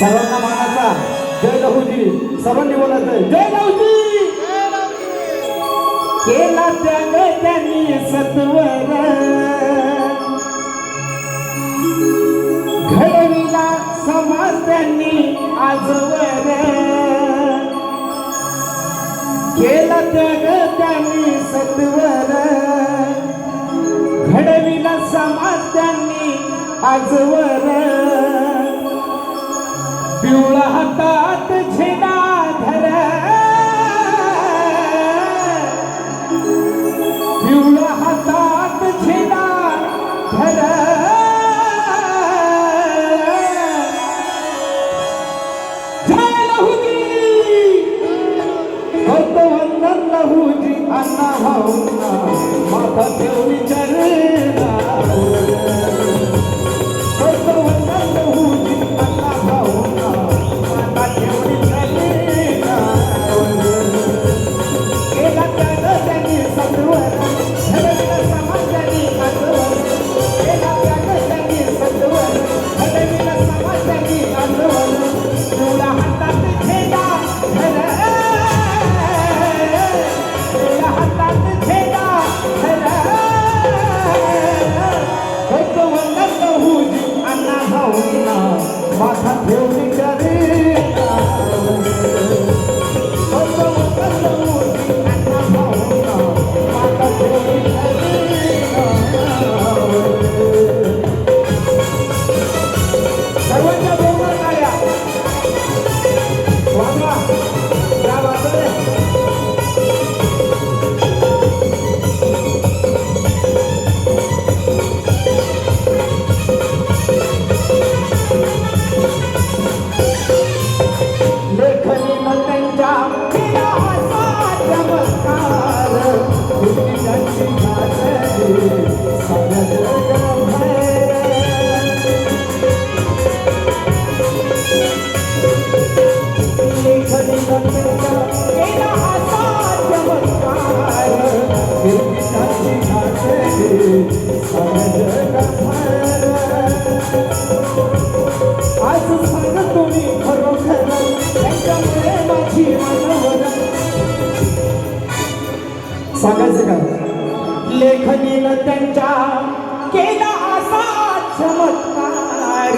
सर्वांना मानाचा जय लहुजी सर्वांनी बोलायचं जय लहुजी केला त्याने त्यांनी सत्वर. घडविला समाज त्यांनी आजवर. केला त्याग त्यांनी सत्वर. घडविला समाज त्यांनी आजवर. पिवळा हातात झेडा lahu ji anna hauna matha theori chare মাথা त्यांच्या केला असा चमत्कार.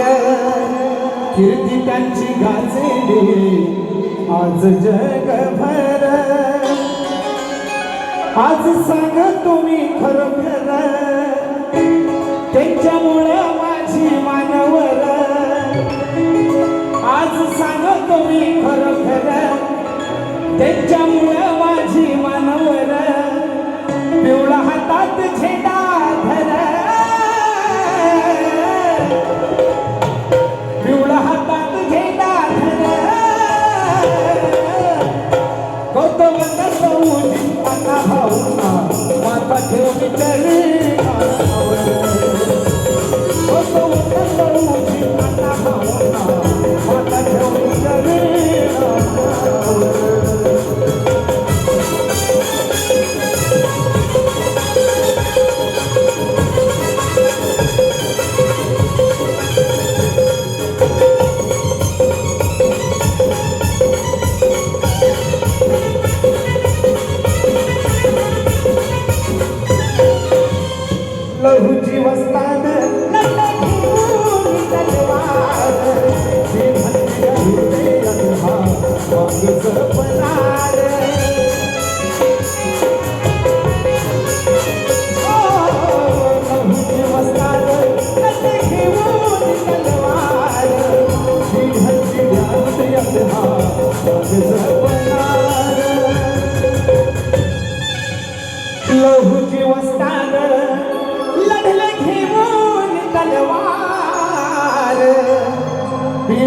कीर्ती त्यांची गाजली आज जगभर. आज सांग तुम्ही खरोखर त्यांच्यामुळं माझी मानवर. आज सांग तुम्ही खरं खर त्यांच्यामुळं हातात झेंडा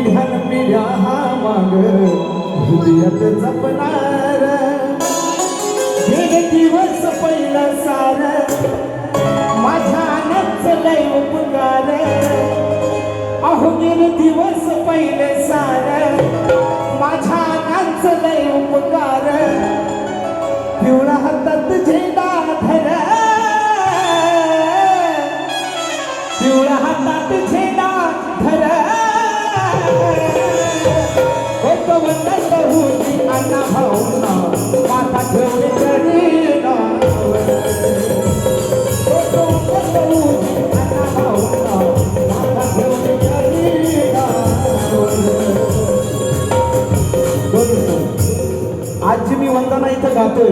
पिढ्यान पिढ्या हा माग. हृदयात जपणार. हे दिवस पहिला सार. माझ्या नचलय उपकार. अहो गेले दिवस पहिले सार. माझ्या नाचलय उपकार. पिवळा हातात झेंडा धर. आज जी मी वंदना इथं गातोय.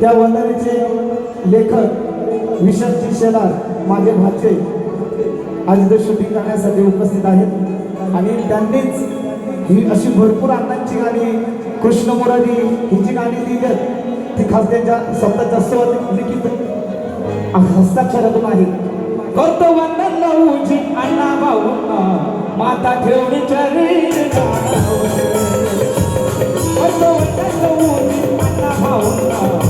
त्या वंदनेचे लेखक विश्वजी शेलार माझे भाचे. आज इथे शूटिंग करण्यासाठी उपस्थित आहेत. आणि त्यांनीच ही अशी भरपूर अण्णांची गाणी कृष्ण मुरारी ही जी गाणी लिहिली आहेत ती खास त्यांच्या जास्त स्व लिखित हस्ताक्षरातून आहे. करतो वंदन लहूजी अण्णा भाऊंना माता ठेवणी चरी करतो वंदन लहूजी अण्णा भाऊंना